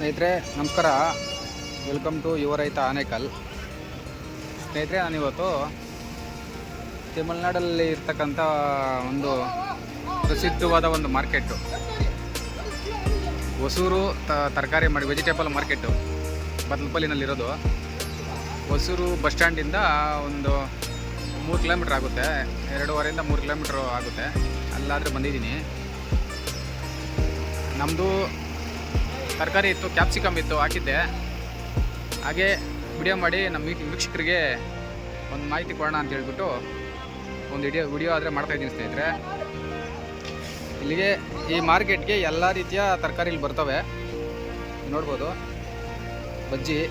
ಸ್ನೇಹಿತರೆ, ನಮಸ್ಕಾರ. Welcome to ಯುವ ರೈತ ಆನೇಕಲ್. ಸ್ನೇಹಿತರೆ, ನಾನಿವತ್ತು ತಮಿಳ್ನಾಡಲ್ಲಿ ಇರ್ತಕ್ಕಂಥ ಒಂದು ಪ್ರಸಿದ್ಧವಾದ ಒಂದು ಮಾರ್ಕೆಟು ಹೊಸೂರು ತರಕಾರಿ ಮಾಡಿ ವೆಜಿಟೇಬಲ್ ಮಾರ್ಕೆಟು ಬದಲಪಲ್ಲಿನಲ್ಲಿರೋದು. ಹೊಸೂರು ಬಸ್ ಸ್ಟ್ಯಾಂಡಿಂದ ಒಂದು ಮೂರು ಕಿಲೋಮೀಟ್ರ್ ಆಗುತ್ತೆ. ಎರಡೂವರೆಯಿಂದ ಮೂರು ಕಿಲೋಮೀಟ್ರ್ ಆಗುತ್ತೆ. ಅಲ್ಲಾದರೆ ಬಂದಿದ್ದೀನಿ. ನಮ್ಮದು ತರಕಾರಿ ಇತ್ತು ಕ್ಯಾಪ್ಸಿಕಮ್ ಇತ್ತು, ಹಾಕಿದ್ದೆ. ಹಾಗೆ ವಿಡಿಯೋ ಮಾಡಿ ನಮ್ಮ ವೀಕ್- ವೀಕ್ಷಕರಿಗೆ ಒಂದು ಮಾಹಿತಿ ಕೊಡೋಣ ಅಂತ ಹೇಳ್ಬಿಟ್ಟು ಒಂದು ವಿಡಿಯೋ ವಿಡಿಯೋ ಆದರೆ ಮಾಡ್ತಾಯಿದ್ದೀನಿ ಸ್ನೇಹಿತರೆ. ಇಲ್ಲಿಗೆ ಈ ಮಾರ್ಕೆಟ್ಗೆ ಎಲ್ಲ ರೀತಿಯ ತರಕಾರಿ ಇಲ್ಲಿ ಬರ್ತವೆ. ನೋಡ್ಬೋದು. ಬಜ್ಜಿ.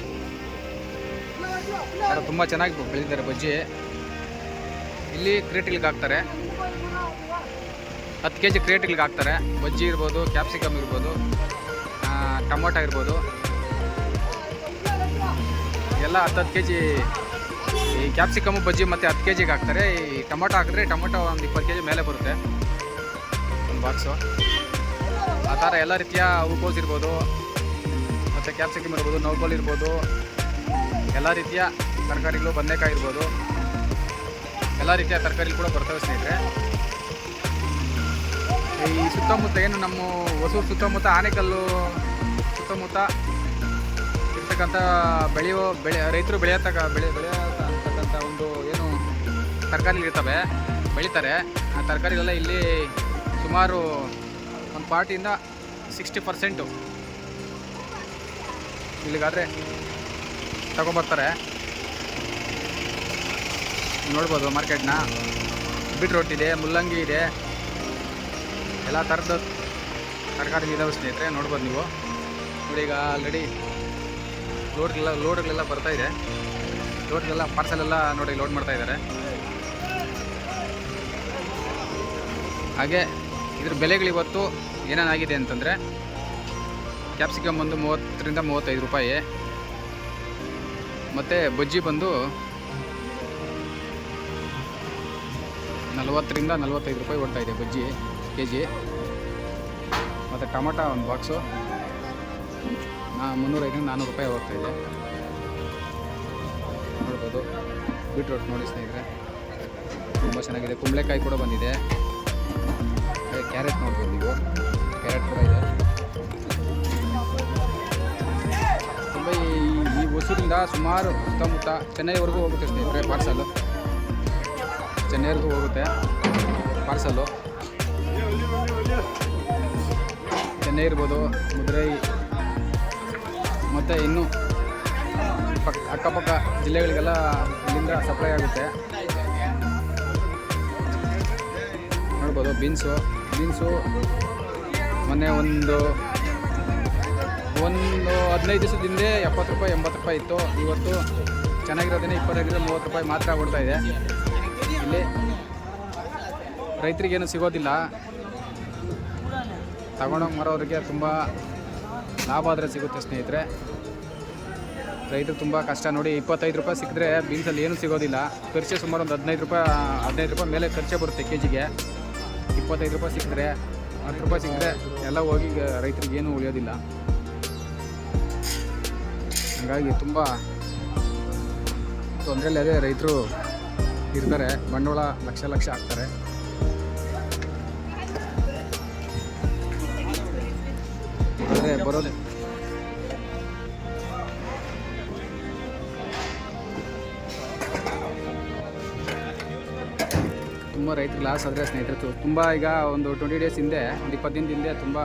ತುಂಬ ಚೆನ್ನಾಗಿ ಬೆಳೆದಿದ್ದಾರೆ ಬಜ್ಜಿ. ಇಲ್ಲಿ ಕ್ರೇಟಿಲ್ಗೆ ಹಾಕ್ತಾರೆ. ಹತ್ತು ಕೆ ಜಿ ಕ್ರೇಟಿಲ್ಗೆ ಹಾಕ್ತಾರೆ. ಬಜ್ಜಿ ಇರ್ಬೋದು ಕ್ಯಾಪ್ಸಿಕಮ್ ಇರ್ಬೋದು. ಟೊಮೊಟೊ ಇರ್ಬೋದು ಎಲ್ಲ ಹತ್ತು ಹತ್ತು ಕೆ ಜಿ ಈ ಕ್ಯಾಪ್ಸಿಕಮ್ ಬಜ್ಜಿ ಮತ್ತು ಹತ್ತು ಕೆ ಜಿಗೆ ಹಾಕ್ತಾರೆ. ಈ ಟೊಮೊಟೊ ಹಾಕಿದ್ರೆ ಟೊಮೊಟೊ ಒಂದು ಇಪ್ಪತ್ತು ಕೆ ಜಿ ಮೇಲೆ ಬರುತ್ತೆ. ಒಂದು ಬಾಕ್ಸು ಆ ಥರ ಎಲ್ಲ ರೀತಿಯ ಹೂಕೋಸ್ ಇರ್ಬೋದು. ಮತ್ತು ಕ್ಯಾಪ್ಸಿಕಮ್ ಇರ್ಬೋದು ನೌಕಲ್ ಇರ್ಬೋದು. ಎಲ್ಲ ರೀತಿಯ ತರಕಾರಿಗಳು ಬದನೆಕಾಯಿ ಇರ್ಬೋದು. ಎಲ್ಲ ರೀತಿಯ ತರಕಾರಿ ಕೂಡ ಬರ್ತವೆ ಸ್ನೇಹಿತರೆ. ಈ ಸುತ್ತಮುತ್ತ ಏನು ನಮ್ಮ ಹೊಸೂರು ಸುತ್ತಮುತ್ತ ಆನೆಕಲ್ಲು ಸುತ್ತಮುತ್ತ ಇರ್ತಕ್ಕಂಥ ಬೆಳೆಯೋ, ಬೆಳೆ, ರೈತರು ಬೆಳೆಯತಕ್ಕ, ಬೆಳೆ, ಬೆಳೆಯತಕ್ಕಂಥ ಒಂದು ಏನು ತರಕಾರಿಗಳಿರ್ತವೆ, ಬೆಳೀತಾರೆ. ಆ ತರಕಾರಿಗಳೆಲ್ಲ ಇಲ್ಲಿ ಸುಮಾರು ಒಂದು ಪಾರ್ಟಿಯಿಂದ ಸಿಕ್ಸ್ಟಿ ಪರ್ಸೆಂಟು ಇಲ್ಲಿಗಾದರೆ ತಗೊಂಬರ್ತಾರೆ. ನೋಡ್ಬೋದು ಮಾರ್ಕೆಟ್ನ. ಬೀಟ್ರೋಟ್ ಇದೆ, ಮುಲ್ಲಂಗಿ ಇದೆ. ಎಲ್ಲ ಥರದ ತರಕಾರಿ ಇದಾವೆ ಸ್ನೇಹಿತರೆ, ನೋಡ್ಬೋದು ನೀವು. ನೋಡಿ ಈಗ ಆಲ್ರೆಡಿ ಲೋಡ್ಗೆಲ್ಲ ಲೋಡ್ಗಳೆಲ್ಲ ಬರ್ತಾ ಇದೆ. ಲೋಡ್ಗೆಲ್ಲ ಪಾರ್ಸಲ್ ಎಲ್ಲ ನೋಡಿ ಲೋಡ್ ಮಾಡ್ತಾ ಇದ್ದಾರೆ. ಹಾಗೆ ಇದ್ರ ಬೆಲೆಗಳು ಇವತ್ತು ಏನೇನಾಗಿದೆ ಅಂತಂದರೆ ಕ್ಯಾಪ್ಸಿಕಮ್ ಬಂದು ಮೂವತ್ತರಿಂದ ಮೂವತ್ತೈದು ರೂಪಾಯಿ. ಮತ್ತು ಬಜ್ಜಿ ಬಂದು ನಲವತ್ತರಿಂದ ನಲ್ವತ್ತೈದು ರೂಪಾಯಿ ಓಡ್ತಾ ಇದೆ ಬಜ್ಜಿ ಕೆ ಜಿ ಮತ್ತು ಟೊಮೊಟೊ ಒಂದು ಬಾಕ್ಸು ನಾ ಐದು ನಾನ್ನೂರು ರೂಪಾಯಿ ಹೋಗ್ತಾ ಇದೆ. ನೋಡ್ಬೋದು. ಬೀಟ್ರೋಟ್ ನೋಡಿ ಸ್ನೇಹಿತರೆ. ತುಂಬ ಚೆನ್ನಾಗಿದೆ. ಕುಂಬಳಕಾಯಿ ಕೂಡ ಬಂದಿದೆ. ಕ್ಯಾರೆಟ್ ನೋಡ್ಬೋದು ನೀವು. ಕ್ಯಾರೆಟ್ ಕೂಡ ಇದೆ. ತುಂಬ ಈ ಹೊಸೂರಿಂದ ಸುಮಾರು ಸುತ್ತಮುತ್ತ ಚೆನ್ನೈವರೆಗೂ ಹೋಗುತ್ತೆ ಸ್ನೇಹಿತರೆ ಪಾರ್ಸಲ್ಲು ಚೆನ್ನೈವರೆಗೂ ಹೋಗುತ್ತೆ ಪಾರ್ಸಲ್ಲು. ಚೆನ್ನೈ ಇರ್ಬೋದು ಮದುರೈ ಮತ್ತು ಇನ್ನೂ ಪಕ್ ಅಕ್ಕಪಕ್ಕ ಜಿಲ್ಲೆಗಳಿಗೆಲ್ಲ ಇಲ್ಲಿಂದ ಸಪ್ಲೈ ಆಗುತ್ತೆ. ನೋಡ್ಬೋದು, ಬೀನ್ಸು. ಬೀನ್ಸು ಮೊನ್ನೆ ಒಂದು ಒಂದು ಹದಿನೈದು ದಿವಸದ ಹಿಂದೆ ಎಪ್ಪತ್ತು ರೂಪಾಯಿ, ಎಂಬತ್ತು ರೂಪಾಯಿ ಇತ್ತು. ಇವತ್ತು ಚೆನ್ನಾಗಿರೋದೇ ಇಪ್ಪತ್ತೈದರಿಂದ ಮೂವತ್ತು ರೂಪಾಯಿ ಮಾತ್ರ ಆಗ್ಬಿಡ್ತಾ ಇದೆ. ಇಲ್ಲಿ ರೈತರಿಗೇನು ಸಿಗೋದಿಲ್ಲ. ತಗೊಂಡೋಗಿ ಮಾರೋರಿಗೆ ತುಂಬ ಲಾಭ ಆದರೆ ಸಿಗುತ್ತೆ ಸ್ನೇಹಿತರೆ. ರೈತರು ತುಂಬ ಕಷ್ಟ ನೋಡಿ ಇಪ್ಪತ್ತೈದು ರೂಪಾಯಿ ಸಿಕ್ಕಿದ್ರೆ ಬೀನ್ಸಲ್ಲಿ ಏನೂ ಸಿಗೋದಿಲ್ಲ. ಖರ್ಚು ಸುಮಾರು ಒಂದು ಹದಿನೈದು ರೂಪಾಯಿ ಹದಿನೈದು ರೂಪಾಯಿ ಮೇಲೆ ಖರ್ಚೆ ಬರುತ್ತೆ ಕೆ ಜಿಗೆ ಇಪ್ಪತ್ತೈದು ರೂಪಾಯಿ ಸಿಕ್ಕಿದ್ರೆ, ಹತ್ತು ರೂಪಾಯಿ ಸಿಕ್ಕಿದ್ರೆ ಎಲ್ಲ ಹೋಗಿ ರೈತರಿಗೆ ಏನೂ ಉಳಿಯೋದಿಲ್ಲ. ಹಾಗಾಗಿ ತುಂಬ ತೊಂದರೆಯಲ್ಲಿ ಅದೇ ರೈತರು ಇರ್ತಾರೆ. ಬಂಡವಾಳ ಲಕ್ಷ ಲಕ್ಷ ಹಾಕ್ತಾರೆ. ಆದರೆ ಬರೋದು ತುಂಬ ರೈತರು ಲಾಸ್ ಆದರೆ ಸ್ನೇಹಿತರು, ತುಂಬ ಈಗ ಒಂದು ಟ್ವೆಂಟಿ ಡೇಸ್ ಹಿಂದೆ, ಒಂದು ಇಪ್ಪತ್ತು ದಿನದ ಹಿಂದೆ ತುಂಬ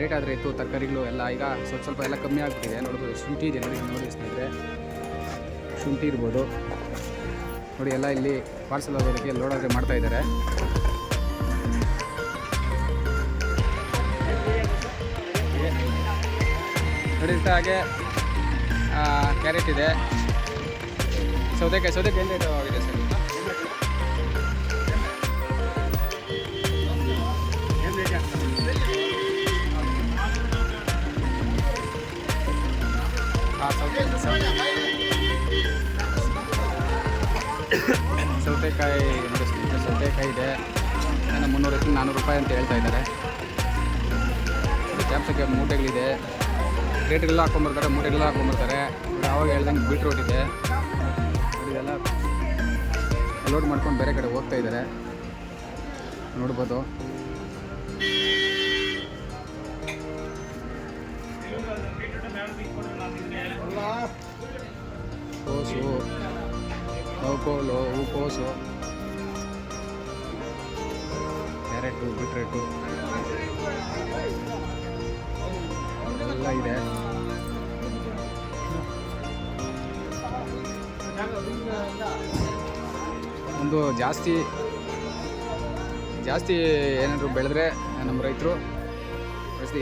ರೇಟ್ ಆದರೆ ಇತ್ತು ತರಕಾರಿಗಳು ಎಲ್ಲ ಈಗ ಸ್ವಲ್ಪ ಸ್ವಲ್ಪ ಎಲ್ಲ ಕಮ್ಮಿ ಆಗ್ತಿದೆ ನೋಡ್ಬೋದು, ಶುಂಠಿ ಇದೆ ನೋಡಿ ನೋಡಿ ಸ್ನೇಹಿತರೆ. ಶುಂಠಿ ಇರ್ಬೋದು. ನೋಡಿ, ಎಲ್ಲ ಇಲ್ಲಿ ಪಾರ್ಸಲ್ ಆದರೆ ಮಾಡ್ತಾ ಇದ್ದಾರೆ. ನೋಡಿ ಇಷ್ಟ ಹಾಗೆ ಕ್ಯಾರೆಟ್ ಇದೆ. ಸೌತೆಕಾಯಿ ಸೌತೆಕಾಯಿ ಏನು ಇದೆ ಸರ್? ಸೌತೆಕಾಯಿ ಸೌತೆಕಾಯಿ ಇದೆ. ಏನೋ ಮುನ್ನೂರಕ್ಕೆ ನಾನ್ನೂರು ರೂಪಾಯಿ ಅಂತ ಹೇಳ್ತಾ ಇದ್ದಾರೆ. ಕ್ಯಾಪ್ಸಿಕಮ್ ಮೂಟೆಗಳಿದೆ. ರೇಟ್ಗೆಲ್ಲ ಹಾಕೊಂಬರ್ತಾರೆ ಮೂಟೆಗೆಲ್ಲ ಹಾಕೊಂಬರ್ತಾರೆ ಯಾವಾಗ ಹೇಳ್ದಂಗೆ ಬೀಟ್ರೂಟ್ ಇದೆ. ಇದೆಲ್ಲ ಲೋಡ್ ಮಾಡ್ಕೊಂಡು ಬೇರೆ ಕಡೆ ಹೋಗ್ತಾ ಇದ್ದಾರೆ. ನೋಡ್ಬೋದು. ಕೋಸು ನೌಕೋಲು ಹೂಕೋಸು ಕ್ಯಾರೆಟು ಬಿಟ್ರೇಟು ಎಲ್ಲ ಇದೆ ಒಂದು ಜಾಸ್ತಿ ಜಾಸ್ತಿ ಏನಾದರೂ ಬೆಳೆದ್ರೆ ನಮ್ಮ ರೈತರು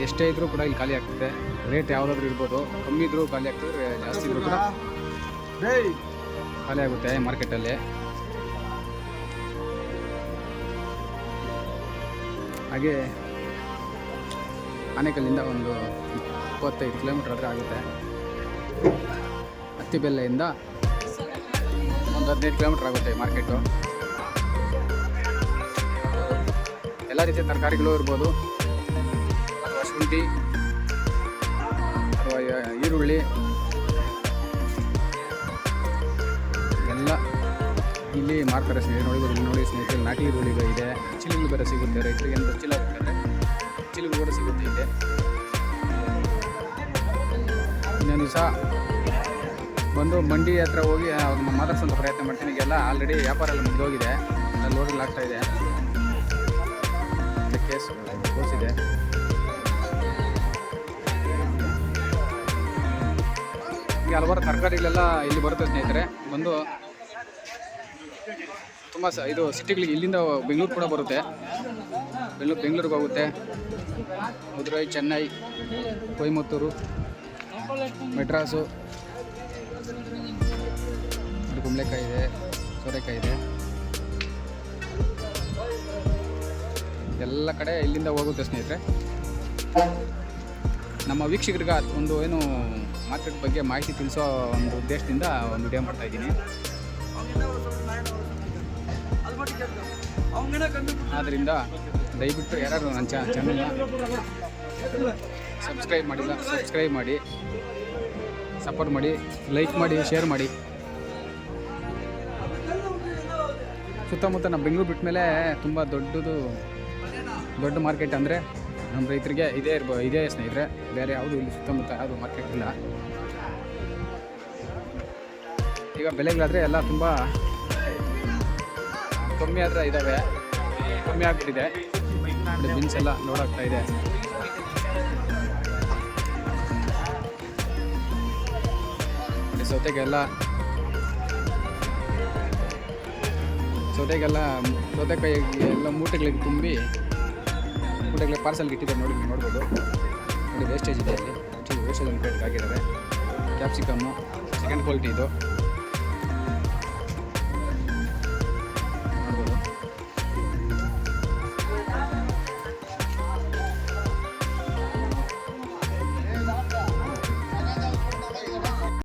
ಎಷ್ಟೇ ಇದ್ರೂ ಕೂಡ ಇಲ್ಲಿ ಖಾಲಿ ಆಗ್ತದೆ. ರೇಟ್ ಯಾವುದಾದ್ರೂ ಇರ್ಬೋದು. ಕಮ್ಮಿ ಇದ್ರೂ ಖಾಲಿ ಆಗ್ತದೆ ಜಾಸ್ತಿ ಇದ್ರೂ ಕೂಡ ಖಾಲಿ ಆಗುತ್ತೆ ಮಾರ್ಕೆಟಲ್ಲಿ ಹಾಗೆ ಆನೇಕಲ್ಲಿಂದ ಒಂದು ಇಪ್ಪತ್ತೈದು ಕಿಲೋಮೀಟ್ರ್ ಆದರೆ ಆಗುತ್ತೆ. ಹತ್ತಿಬೆಲ್ಲೆಯಿಂದ ಒಂದು ಹದಿನೈದು ಕಿಲೋಮೀಟ್ರ್ ಆಗುತ್ತೆ ಮಾರ್ಕೆಟು ಎಲ್ಲ ರೀತಿಯ ತರಕಾರಿಗಳು ಇರ್ಬೋದು. ಶುಂಠಿ ಅಥವಾ ಈರುಳ್ಳಿ, ಎಲ್ಲ ಇಲ್ಲಿ ಮಾರ್ತಾರೆ ಸ್ನೇಹಿತರೆ. ನೋಡಿಬೋದು ನೋಡಿ ಸ್ನೇಹಿತರೆ ನಾಟಿ ಈರುಳ್ಳಿ ಇದೆ. ಚಿಲಿಗಳು ಬೇರೆ ಸಿಗುತ್ತೆ, ರೈತರಿಗೆ ಅಂತ ಚೀಲ ಬೇಕಾದ್ರೆ ಚಿಲಿಗಳು ಕೂಡ ಸಿಗುತ್ತೆ ಇಲ್ಲಿ. ಇನ್ನೊಂದು ದಿವಸ ಬಂದು ಮಂಡಿ ಹತ್ರ ಹೋಗಿ ಅವ್ರನ್ನ ಮಾತಾಡ್ಸೋಂಥ ಪ್ರಯತ್ನ ಮಾಡ್ತೀನಿ. ಈಗೆಲ್ಲ ಆಲ್ರೆಡಿ ವ್ಯಾಪಾರ ಎಲ್ಲ ಮುಗಿದೋಗಿದೆ. ಲೋಡಿಲ್ ಆಗ್ತಾ ಇದೆ. ಕೇಸು ಕೇಸ್ ಕೋಸಿದೆ ಈಗ ಹಲವಾರು ತರಕಾರಿಗಳೆಲ್ಲ ಇಲ್ಲಿ ಬರುತ್ತೆ ಸ್ನೇಹಿತರೆ. ಬಂದು ತುಂಬ ಸ ಇದು ಸಿಟಿಗಳಿಗೆ ಇಲ್ಲಿಂದ ಬೆಂಗಳೂರು ಕೂಡ ಬರುತ್ತೆ. ಬೆಂಗ್ಳೂರು ಬೆಂಗಳೂರಿಗೆ ಹೋಗುತ್ತೆ. ಮದುರೈ ಚೆನ್ನೈ, ಕೊಯಮತ್ತೂರು ಮೆಡ್ರಾಸು ಕುಂಬಳಕಾಯಿ ಇದೆ, ಸೋರೆಕಾಯಿ ಇದೆ. ಎಲ್ಲ ಕಡೆ ಇಲ್ಲಿಂದ ಹೋಗುತ್ತೆ ಸ್ನೇಹಿತರೆ. ನಮ್ಮ ವೀಕ್ಷಕರಿಗೆ ಒಂದು ಏನು ಮಾರ್ಕೆಟ್ ಬಗ್ಗೆ ಮಾಹಿತಿ ತಿಳಿಸೋ ಒಂದು ಉದ್ದೇಶದಿಂದ ಒಂದು ವಿಡಿಯೋ ಮಾಡ್ತಾ ಇದ್ದೀನಿ. ಆದ್ದರಿಂದ ದಯವಿಟ್ಟು ಯಾರು ನನ್ನ ಚಾನಲ್ನ ಸಬ್ಸ್ಕ್ರೈಬ್ ಮಾಡಿಲ್ಲ ಸಬ್ಸ್ಕ್ರೈಬ್ ಮಾಡಿ ಸಪೋರ್ಟ್ ಮಾಡಿ ಲೈಕ್ ಮಾಡಿ ಶೇರ್ ಮಾಡಿ. ಸುತ್ತಮುತ್ತ ನಮ್ಮ ಬೆಂಗಳೂರು ಬಿಟ್ಟ ಮೇಲೆ ತುಂಬ ದೊಡ್ಡದು, ದೊಡ್ಡ ಮಾರ್ಕೆಟ್ ಅಂದರೆ ನಮ್ಮ ರೈತರಿಗೆ ಇದೇ ಇರ್ಬೋ ಇದೇ ಸ್ನೇಹಿತರೆ, ಬೇರೆ ಯಾವುದು ಇಲ್ಲಿ ಸುತ್ತಮುತ್ತ ಯಾವುದು ಮಾರ್ಕೆಟ್ ಇಲ್ಲ. ಈಗ ಬೆಲೆಗಳಾದರೆ ಎಲ್ಲ ತುಂಬ ಕಮ್ಮಿ ಆದರೆ ಇದ್ದಾವೆ ಕಮ್ಮಿ ಆಗ್ಬಿಟ್ಟಿದೆ. ಬಿನ್ಸ್ ಎಲ್ಲ ನೋಡಾಗ್ತಾ ಇದೆ. ಸೌತೆಗೆಲ್ಲ ಸೌತೆಗೆಲ್ಲ ಸೌತೆಕಾಯಿ ಎಲ್ಲ ಮೂಟೆಗಳಿಗೆ ತುಂಬಿ ಮೂಟೆಗಳಿಗೆ ಪಾರ್ಸಲ್ಗೆ ಇಟ್ಟಿದ್ದಾರೆ ನೋಡಿ ನೋಡ್ಬೋದು. ನೋಡಿ ವೇಸ್ಟೇಜ್ ಇದೆ ಅಲ್ಲಿ. ವೇಸ್ಟೇಜ್ ಒಂದು ಪ್ಲೇಟ್ಗೆ ಹಾಕಿದ್ದಾರೆ ಕ್ಯಾಪ್ಸಿಕಮ್ಮು ಸೆಕೆಂಡ್ ಕ್ವಾಲಿಟಿ ಇದು.